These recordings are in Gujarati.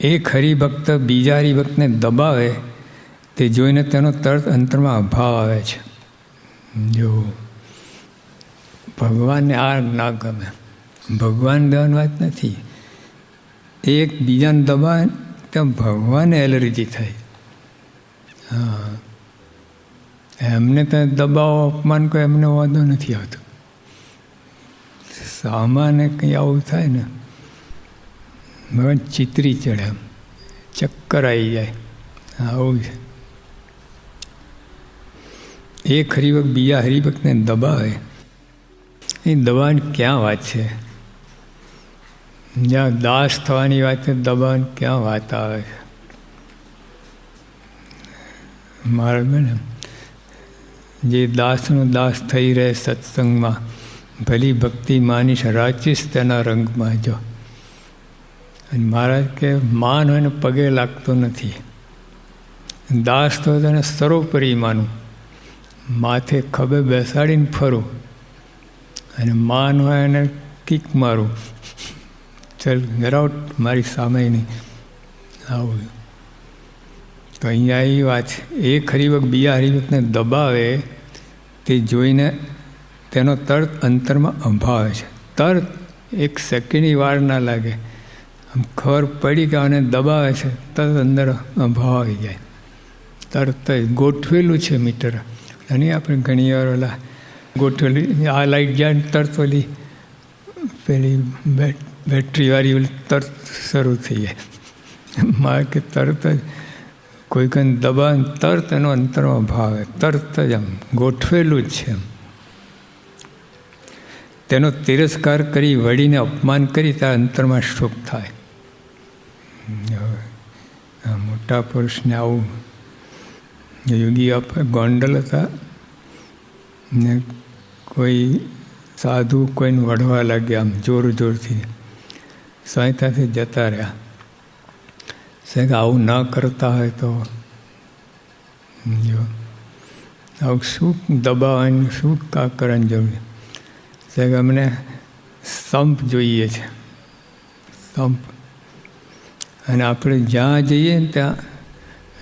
એક હરિભક્ત બીજા હરિભક્તને દબાવે, તે જોઈને તેનો તરત અંતરમાં અભાવ આવે છે. જો ભગવાનને આ ના ગમે. ભગવાન દેવાની વાત નથી. એક બીજાને દબાવે તો ભગવાનને એલર્જી થાય. હા. એમને તો દબાવો, અપમાન કોઈ એમને વાંધો નથી આવતો સામાન્ય કંઈ આવું થાય ને ભગવાન ચિતરી ચડે. ચક્કર આવી જાય. આવું છે. એક હરિભક્ત બીજા હરિભક્તને દબાવે. એ દબાણ ક્યાં વાત છે? જ્યાં દાસ થવાની વાત છે, દબાણ ક્યાં વાત આવે છે? મારે ને જે દાસનો દાસ થઈ રહે સત્સંગમાં, ભલી ભક્તિ માનીશ, રાચીશ તેના રંગમાં જો. અને મહારાજ કે માન હોય ને પગે લાગતો નથી. દાસ તો તેને સર્વોપરી માનું. માથે ખભે બેસાડીને ફરું. અને માન હોય એને કીક મારું. ચલ ગેરાઉટ મારી સામે નહીં આવું. તો અહીંયા એ વાત છે. એક હરિવક બીજા હરિવકને દબાવે, તે જોઈને તેનો તરત અંતરમાં અંભાવે છે. તરત એક સેકન્ડની વાર ના લાગે. ખબર પડી કે આને દબાવે છે, તરત અંદર અભાવ આવી જાય. તરત જ ગોઠવેલું છે મીટર. અને આપણે ઘણી વાર ઓલા ગોઠવેલી, આ લાઈટ જાય તરત ઓલી પેલી બેટરીવાળી ઓલી તરત શરૂ થઈ જાય. મારે કે તરત જ કોઈ કંઈ દબાણ તરત એનો અંતરમાં ભાવે તરત જ આમ ગોઠવેલું જ છે એમ. તેનો તિરસ્કાર કરી, વળીને અપમાન કરી ત્યાં અંતરમાં શોક થાય. મોટા પુરુષને આવું યોગી અપ ગોંડલ હતા. ને કોઈ સાધુ કોઈને વઢવા લાગ્યા આમ જોર જોરથી. સહાયતાથી જતા રહ્યા. સાહેબ આવું ન કરતા હોય તો જો. આવું શું દબાવવાની, શું કા કરવાની જરૂર સાહેબ અમને સંપ જોઈએ છે. સંપ. અને આપણે જ્યાં જઈએ ત્યાં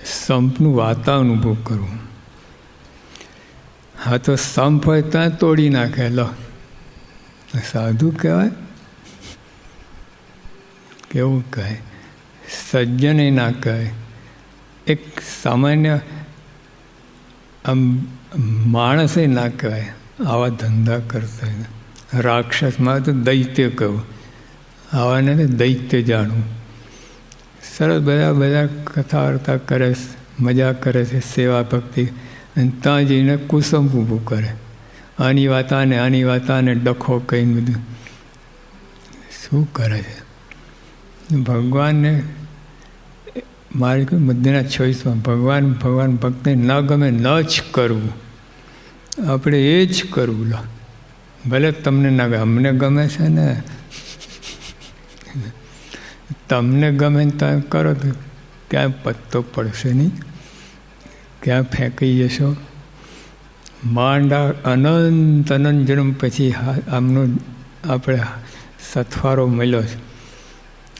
સંપનું વાતાવરણ ઊભું કરવું. હા, તો સંપ હોય ત્યાં તોડી નાખે, લો. સાધુ કહેવાય? કેવું કહે સજ્જન ના કહે એક સામાન્ય આમ માણસે ના કહેવાય. આવા ધંધા કરતા રાક્ષસમાં તો દૈત્ય કહું. આવાને દૈત્ય જાણવું. સરસ બધા બધા કથા વાર્તા કરે મજા કરે છે, સેવા ભક્તિ. અને ત્યાં જઈને કુસુમ ઊભું કરે. આની વાત આને આની વાત આને ડખો કહીને બધું. શું કરે છે? ભગવાનને, મારે કોઈ બધાના ચોઈસમાં ભગવાન ભગવાન ભક્તને ન ગમે ન જ કરવું. આપણે એ જ કરવું લો. ભલે તમને ના ગમે. અમને ગમે છે ને તમને ગમે તમે કરો તો ક્યાં પત્તો પડશે નહીં. ક્યાં ફેંકી જશો. માંડા અનંત અનંત જન્મ પછી આમનો આપણે સથવારો મળ્યો છે.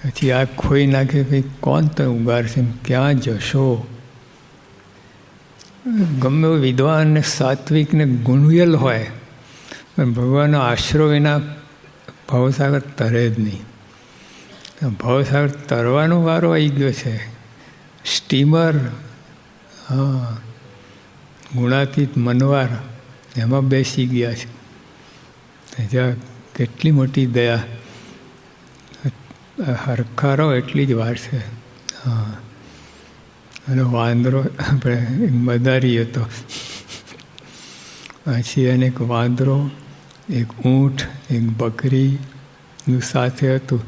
પછી આ ખોઈ નાખે ભાઈ કોણ તો ઉગાડશે, ક્યાં જશો. ગમે વિદ્વાન ને સાત્વિક ને ગુણવેલ હોય, પણ ભગવાનનો આશરો વિના ભવસાગર તરે જ નહીં. ભવસાગર તરવાનો વારો આવી ગયો છે. સ્ટીમર, હા, ગુણાતીત મનવાર, એમાં બેસી ગયા છે. જ્યાં કેટલી મોટી દયા. હરખારો એટલી જ વાર છે. હા. અને વાંદરો, આપણે મદારી હતો પછી એને એક વાંદરો, એક ઊંટ, એક બકરીનું સાથે હતું.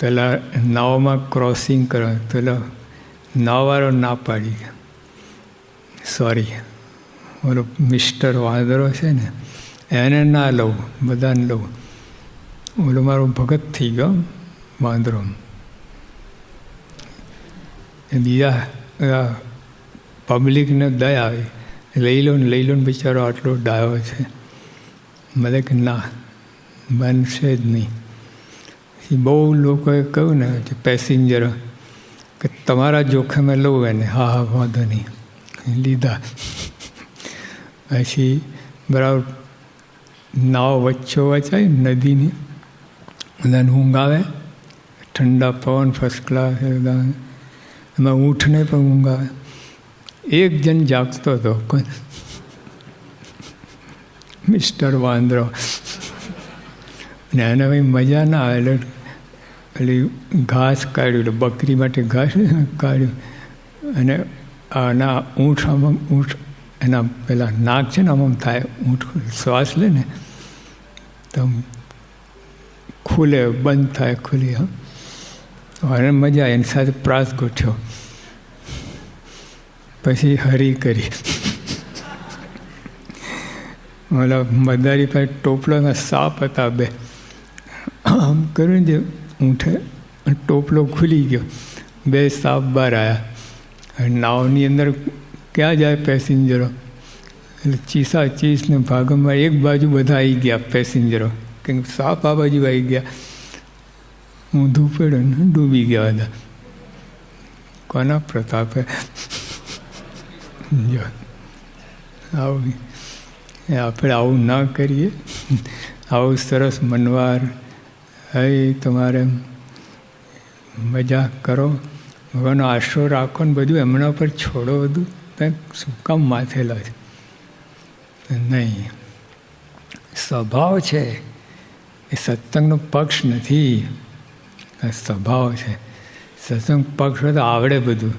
પેલા નાવમાં ક્રોસિંગ કરો, પેલા નાવવાળો ના પાડી સોરી ઓલો મિસ્ટર વાંદરો છે ને, એને ના લઉં, બધાને લઉં. ઓલો મારો ભગત થઈ ગયો, વાંદરો. બીજા પબ્લિકને દયા આવી. લઈ લો ને, લઈ લો ને બિચારો આટલો ડાયો છે. મને કે ના, બનશે જ નહીં. એ બહુ લોકોએ કહ્યું ને જે પેસેન્જર, કે તમારા જોખમે લઉં એને. હા હા, વાંધો નહીં. લીધા. પછી બરાબર નાવ વચ્ચો વચાય નદીની. બધાને ઊંઘ આવે. ઠંડા પવન ફર્સ્ટ ક્લાસ એમાં ઊંઠને પણ ઊંઘ આવે. એક જણ જાગતો હતો મિસ્ટર વાંદરો. અને એને ભાઈ મજા ના આવે. એટલે પેલી ઘાસ કાઢ્યું, એટલે બકરી માટે ઘાસ કાઢ્યું. અને આના ઊંઠ આમાં ઊંઠ, એના પેલા નાક છે ને આમ થાય, ઊંઠ શ્વાસ લે ને, તો ખુલે, બંધ થાય ખુલી, હા. અને મજા એની સાથે પ્રાસ ગોઠ્યો. પછી હરી કરી. મતલબ મદારી પાસે ટોપલાના સાપ હતા બે. આમ કર્યું જે ઊંઠે ટોપલો ખુલી ગયો. બે સાપ બહાર આવ્યા નાવની અંદર ક્યાં જાય પેસેન્જરો? એટલે ચીસા ચીસને ભાગમાં એક બાજુ બધા આવી ગયા પેસેન્જરો. કેમ સાપ આ બાજુ આવી ગયા. ઊંધું પડ્યું ને ડૂબી ગયા બધા કોના પ્રતાપે? જો, આવું. આપણે આવું ના કરીએ. આવું સરસ મનવાર હે તમારે મજા કરો. ભગવાનનો આશરો રાખો ને બધું એમના પર છોડો બધું. કંઈક શું કામ માથેલા છે નહીં. સ્વભાવ છે. એ સત્સંગનો પક્ષ નથી. સ્વભાવ છે. સત્સંગ પક્ષ હોય તો આવડે બધું.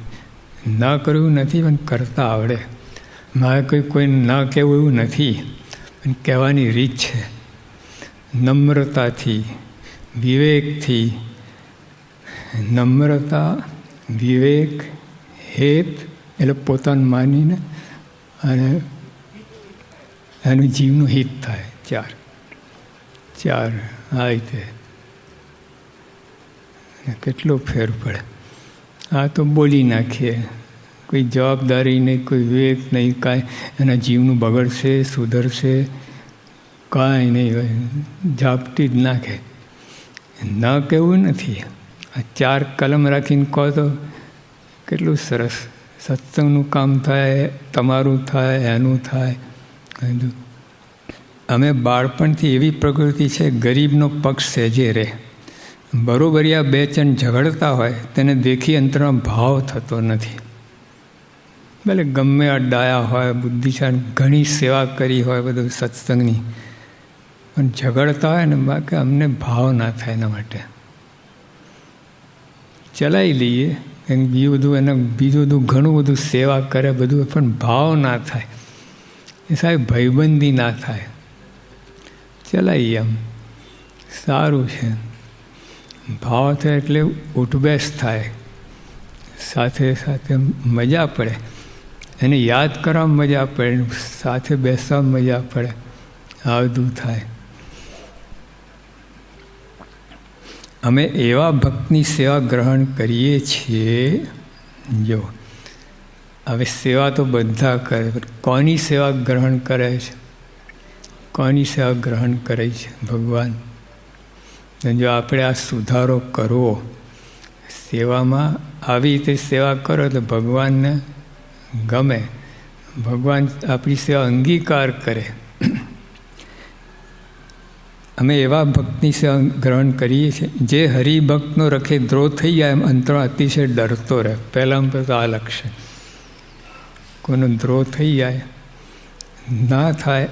ન કરવું નથી, પણ કરતા આવડે. મારે કોઈ કોઈ ન કહેવું એવું નથી. પણ કહેવાની રીત છે. નમ્રતાથી વિવેકથી નમ્રતા, વિવેક, હેત, એટલે પોતાનું માનીને અને એનું જીવનું હિત થાય. ચાર. ચાર. આ રીતે. કેટલો ફેર પડે. આ તો બોલી નાખીએ. કોઈ જવાબદારી નહીં, કોઈ વિવેક નહીં, કાંઈ. એના જીવનું બગડશે, સુધરશે, કાંઈ નહીં હોય. ઝાપટી જ નાખે. ન કહેવું નથી. આ ચાર કલમ રાખીને કહો તો કેટલું સરસ. સત્સંગનું કામ થાય, તમારું થાય, એનું થાય. અમે બાળપણથી એવી પ્રકૃતિ છે, ગરીબનો પક્ષ સહેજે રહે. બરોબરિયા બે ચણ ઝઘડતા હોય, તેને દેખી અંતરમાં ભાવ થતો નથી. ભલે ગમે આ ડાયા હોય, બુદ્ધિશાળ, ઘણી સેવા કરી હોય બધું સત્સંગની પણ ઝઘડતા હોય ને બાકી અમને ભાવ ના થાય એના માટે. ચલાવી લઈએ. એમ બીજું બધું એને બીજું બધું ઘણું બધું સેવા કરે બધું, પણ ભાવ ના થાય. એ સાહેબ ભાઈબંધી ના થાય. ચલાવીએ એમ. સારું છે. ભાવ થાય એટલે ઉઠબેસ થાય. સાથે સાથે મજા પડે. એને યાદ કરવામાં મજા પડે, સાથે બેસવામાં મજા પડે. આ થાય. અમે એવા ભક્તની સેવા ગ્રહણ કરીએ છીએ. જો, હવે સેવા તો બધા કરે કોની સેવા ગ્રહણ કરે છે? કોની સેવા ગ્રહણ કરે છે ભગવાન? જો આપણે આ સુધારો કરવો, સેવામાં આવી રીતે સેવા કરો તો ભગવાનને ગમે. ભગવાન આપણી સેવા અંગીકાર કરે. અમે એવા ભક્તની સેવા ગ્રહણ કરીએ છીએ, જે હરિભક્તનો રખે દ્રોહ થઈ જાય એમ અંતરો અતિશય ડરતો રહે. પહેલાં તો આ લક્ષ્ય. કોઈનો દ્રોહ થઈ જાય, ના થાય,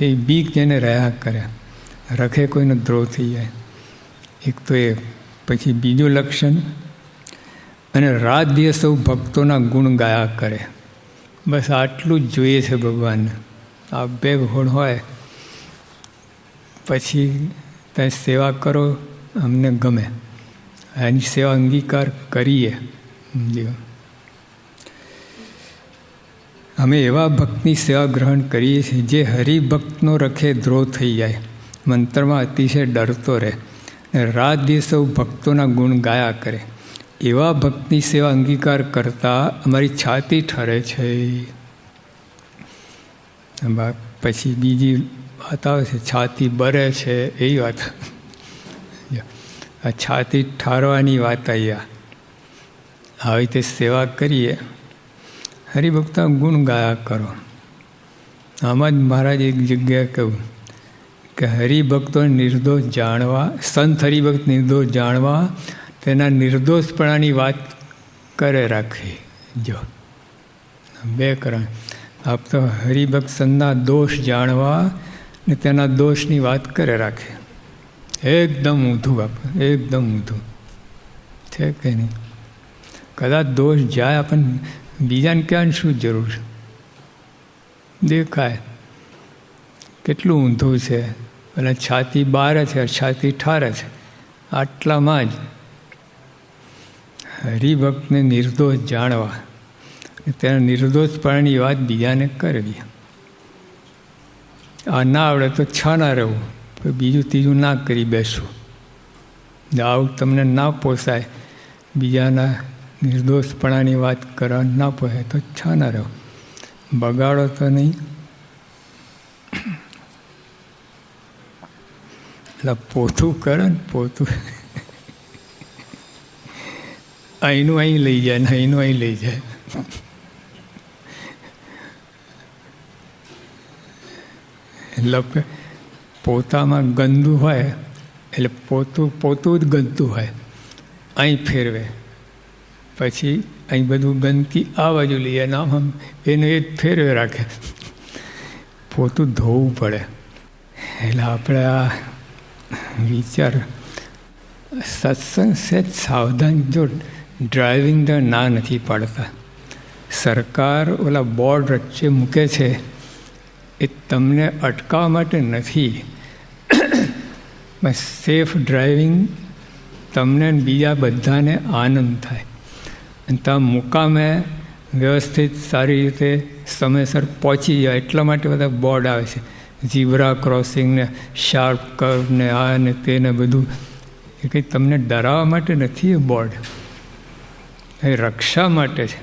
એ બીક જેને રહ્યા કરે. રખે કોઈનો દ્રોહ થઈ જાય. એક તો એ, પછી બીજું લક્ષણ, અને રાત દિવસ સૌ ભક્તોના ગુણ ગાયા કરે. બસ આટલું જ જોઈએ છે ભગવાનને. આ બે ગુણ હોય પછી તમે સેવા કરો, અમને ગમે. એની સેવા અંગીકાર કરીએ. અમે એવા ભક્તની સેવા ગ્રહણ કરીએ છીએ જે હરિભક્તનો રખે દ્રોહ થઈ જાય. મંત્રમાં અતિશય ડરતો રહે. રાત દિવસ ભક્તોના ગુણ ગાયા કરે. એવા ભક્તની સેવા અંગીકાર કરતાં અમારી છાતી ઠરે છે. પછી બીજી વાત આવે છે, છાતી બરે છે એ વાત. આ છાતી ઠારવાની વાત અહીંયા આવી રીતે સેવા કરીએ, હરિભક્તા ગુણ ગાયા કરો. આમાં જ મહારાજ એક જગ્યાએ કહ્યું કે હરિભક્તો નિર્દોષ જાણવા, સંત હરિભક્ત નિર્દોષ જાણવા, તેના નિર્દોષપણાની વાત કરે રાખી. જો, બે કરણ. આપ તો હરિભક્ત સંતના દોષ જાણવા ને તેના દોષની વાત કરે રાખે. એકદમ ઊંધું આપ એકદમ ઊંધું. છે કે નહીં? કદાચ દોષ જાય આપણને બીજાને ક્યાં શું જરૂર છે? દેખાય. કેટલું ઊંધું છે. અને છાતી બાર છે છાતી ઠારે છે. આટલામાં જ. હરિભક્તને નિર્દોષ જાણવા. તેના નિર્દોષપણાની વાત બીજાને કરવી. આ ના આવડે તો છ ના રહેવું બીજું ત્રીજું ના કરી બેસવું આવું તમને ના પોસાય, બીજાના નિર્દોષપણાની વાત કરવા ના પોસાય તો છ ના રહો. બગાડો તો નહીં. એટલે પોતું કરે ને પોતું. અહીંનું અહીં લઈ જાય ને અહીંનું અહીં લઈ જાય. એટલે પોતામાં ગંદુ હોય, એટલે પોતું પોતું જ ગંદુ હોય. અહીં ફેરવે. પછી અહીં બધું ગંદકી આ બાજુ લઈએ નામ આમ એને એ જ ફેરવે રાખે. પોતું ધોવું પડે. એટલે આપણે આ વિચાર, સત્સંગ સેજ સાવધાન, જો ડ્રાઇવિંગ ના નથી પાડતા. સરકાર ઓલા બોર્ડ વચ્ચે મૂકે છે એ તમને અટકાવવા માટે નથી. સેફ ડ્રાઇવિંગ તમને બીજા બધાને આનંદ થાય. અને ત્યાં મુકામે વ્યવસ્થિત સારી રીતે સમયસર પહોંચી જાય એટલા માટે બધા બોર્ડ આવે છે. ઝીબ્રા ક્રોસિંગ ને શાર્પ કર્વ ને, આ ને તે ને બધું. એ કંઈ તમને ડરાવવા માટે નથી એ બોર્ડ એ રક્ષા માટે છે.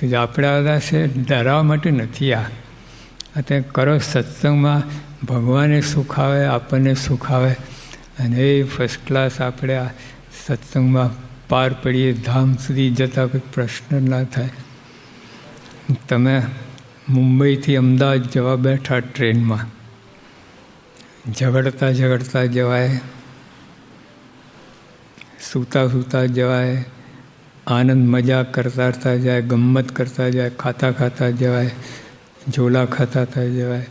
તો જે આપણે બધા છે ડરાવવા માટે નથી આ. તે કરો સત્સંગમાં ભગવાને સુખ આવે આપણને સુખ આવે અને એ ફર્સ્ટ ક્લાસ આપણે આ સત્સંગમાં પાર પડીએ, ધામ સુધી જતા કોઈ પ્રશ્ન ના થાય. તમે મુંબઈથી અમદાવાદ જવા બેઠા ટ્રેનમાં, ઝઘડતા ઝઘડતા જવાય, સૂતા સૂતા જવાય, આનંદ મજા કરતા કરતા જાય ગમત કરતા જાય ખાતા ખાતા જવાય ઝોલા ખાતા થઈ જવાય.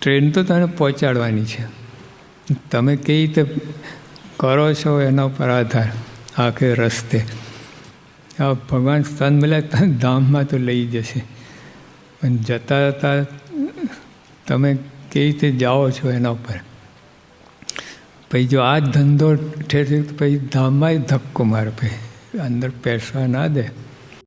ટ્રેન તો તને પહોંચાડવાની છે. તમે કઈ રીતે કરો છો એના ઉપર આધાર? આખે રસ્તે. આ ભગવાન સ્થાન મળ્યા ધામમાં તો લઈ જશે. પણ જતા જતા તમે કઈ રીતે જાઓ છો એના ઉપર? પછી જો આ ધંધો ઠેર પછી ધામમાં ધક્કો મારે. પછી અંદર પૈસા ના દે.